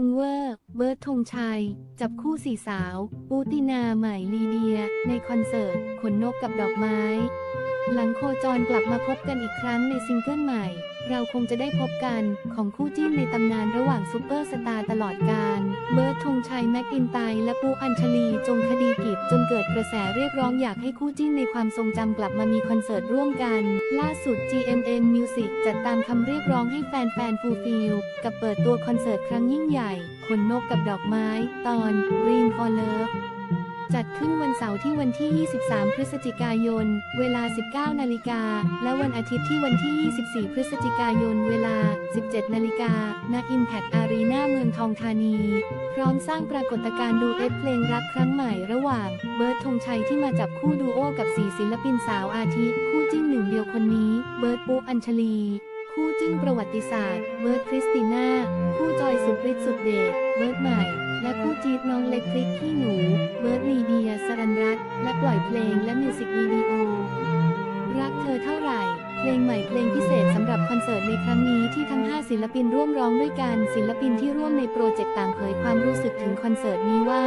งเวอร์ เบิร์ดธงชัย จับคู่สี่สาว ปูตินาใหม่ลีเดีย ในคอนเสิร์ต ขนนกกับดอกไม้ หลังโคจรกลับมาพบกันอีกครั้งในซิงเกิลใหม่ เราคงจะได้พบกันของคู่จิ้นในตำนานระหว่างซูเปอร์สตาร์ตลอดกาล เบิร์ดธงชัยแม็กอินไตและปูอัญชลีจงคดีกิจจนเกิดกระแสเรียกร้องอยากให้คู่จิ้นในความทรงจำกลับมามีคอนเสิร์ตร่วมกัน ล่าสุด GMM Music จัดตามคำเรียกร้องให้แฟนๆฟูลฟิลกับเปิดตัวคอนเสิร์ตครั้งยิ่งใหญ่ขนนกกับดอกไม้ ตอน Green for Love จัดขึ้นวันเสาร์ที่วันที่ 23 พฤศจิกายน เวลา 19 นาฬิกา และวันอาทิตย์ที่วันที่ 24 พฤศจิกายน เวลา 17 นาฬิกา ณ Impact Arena เมืองทองธานี พร้อมสร้างปรากฏการณ์ดูเอฟเพลงรักครั้งใหม่ระหว่าง เบิร์ดธงชัยที่มาจับคู่ดูโอกับสีศิลปินสาวอาทิคู่จิ้นหนึ่งเดียวคนนี้ เบิร์ดปุ๊อัญชลีคู่จิ้นประวัติศาสตร์ เบิร์ดคริสติน่า คู่จอยสุดฤทธิ์สุดเดช เบิร์ดใหม่ จี๊ดน้องเล็กพริกขี้หนู เบิร์ดลีเดียสรันรัตน์และปล่อยเพลงและมิวสิกวิดีโอ รักเธอเท่าไหร่ เพลงใหม่เพลงพิเศษสำหรับคอนเสิร์ตในครั้งนี้ที่ทั้ง 5 ศิลปินร่วมร้องด้วยกันศิลปินที่ร่วมในโปรเจกต์ต่างเผยความรู้สึกถึงคอนเสิร์ตนี้ว่า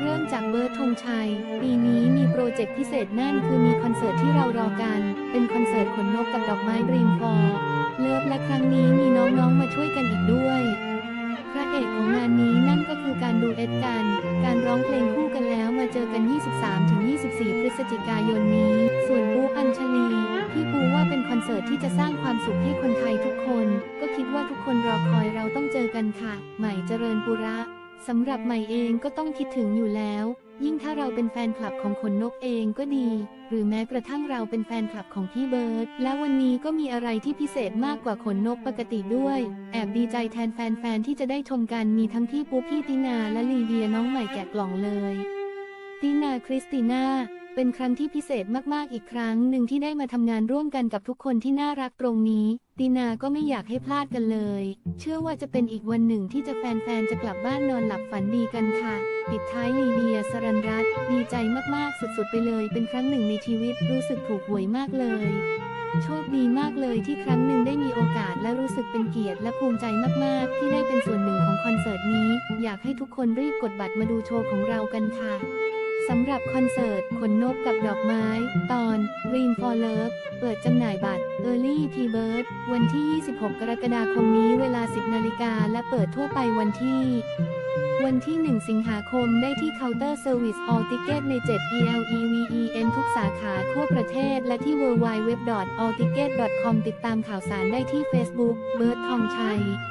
เริ่มจากเบิร์ดธงชัย ปีนี้มีโปรเจกต์พิเศษนั่นคือมีคอนเสิร์ตที่เรารอกัน เป็นคอนเสิร์ตขนนกกับดอกไม้ดรีมฟอร์เลิฟและครั้งนี้มีน้องๆมาช่วยกันอีกด้วย เพลงคู่กันแล้วมาเจอกัน 23-24 พฤศจิกายนนี้ ส่วนบูอัญชลี พี่ปูว่าเป็นคอนเสิร์ตที่จะสร้างความสุขให้คนไทยทุกคน ก็คิดว่าทุกคนรอคอยเราต้องเจอกันค่ะ ใหม่เจริญปุระ สำหรับใหม่เองก็ต้องคิดถึงอยู่แล้ว ยิ่งถ้าเราเป็นแฟนคลับของขนนกเองก็ดี หรือแม้กระทั่งเราเป็นแฟนคลับของพี่เบิร์ดและวันนี้ก็มีอะไรที่พิเศษมากกว่าขนนกปกติด้วย แอบดีใจแทนแฟนๆที่จะได้ชมกันมีทั้งพี่ปุ๊พี่ตินาและลีเดียน้องใหม่แกะกล่องเลย ตินาคริสติน่า เป็นครั้งที่พิเศษมากๆอีกครั้งหนึ่งที่ได้มาทำงานร่วมกันกับทุกคนที่น่ารักตรงนี้ตินาก็ไม่อยากให้พลาดกันเลย เชื่อว่าจะเป็นอีกวันหนึ่งที่จะแฟนๆ จะกลับบ้านนอนหลับฝันดีกันค่ะ ปิดท้ายลีเดียสรันรัตดีใจมากๆ สุดๆ ไปเลย เป็นครั้งหนึ่งในชีวิตรู้สึกถูกหวยมากเลย โชคดีมากเลยที่ครั้งหนึ่งได้มีโอกาสและรู้สึกเป็นเกียรติและภูมิใจมากๆ ที่ได้เป็นส่วนหนึ่งของคอนเสิร์ตนี้ อยากให้ทุกคนรีบกดบัตรมาดูโชว์ของเรากันค่ะ สำหรับคอนเสิร์ต ขนนกกับดอกไม้ ตอน Dream for Love เปิดจำหน่ายบัตร Early T Bird วันที่ 26 กรกฎาคมนี้เวลา 10 นาฬิกาและเปิดทั่วไปวันที่ วันที่ 1 สิงหาคมได้ที่เคาน์เตอร์เซอร์วิส All Ticket ใน 7 ELEVEN ทุกสาขาทั่วประเทศและที่ www.allticket.com ติดตามข่าวสารได้ที่ Facebook เบิร์ดทองชัย